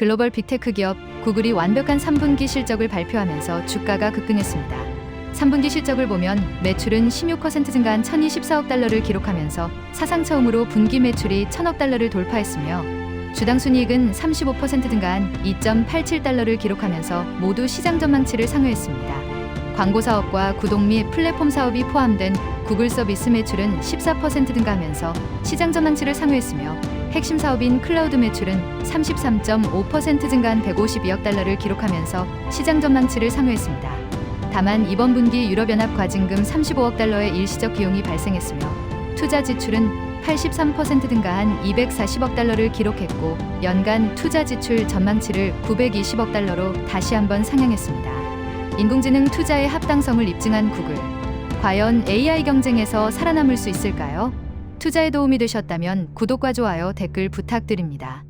글로벌 빅테크 기업 구글이 완벽한 3분기 실적을 발표하면서 주가가 급등했습니다. 3분기 실적을 보면 매출은 16% 증가한 1024억 달러를 기록하면서 사상 처음으로 분기 매출이 1000억 달러를 돌파했으며 주당 순이익은 35% 증가한 2.87달러를 기록하면서 모두 시장 전망치를 상회했습니다. 광고 사업과 구독 및 플랫폼 사업이 포함된 구글 서비스 매출은 14% 증가하면서 시장 전망치를 상회했으며 핵심 사업인 클라우드 매출은 33.5% 증가한 152억 달러를 기록하면서 시장 전망치를 상회했습니다. 다만 이번 분기 유럽연합 과징금 35억 달러의 일시적 비용이 발생했으며 투자 지출은 83% 증가한 240억 달러를 기록했고 연간 투자 지출 전망치를 920억 달러로 다시 한번 상향했습니다. 인공지능 투자의 합당성을 입증한 구글. 과연 AI 경쟁에서 살아남을 수 있을까요? 투자에 도움이 되셨다면 구독과 좋아요, 댓글 부탁드립니다.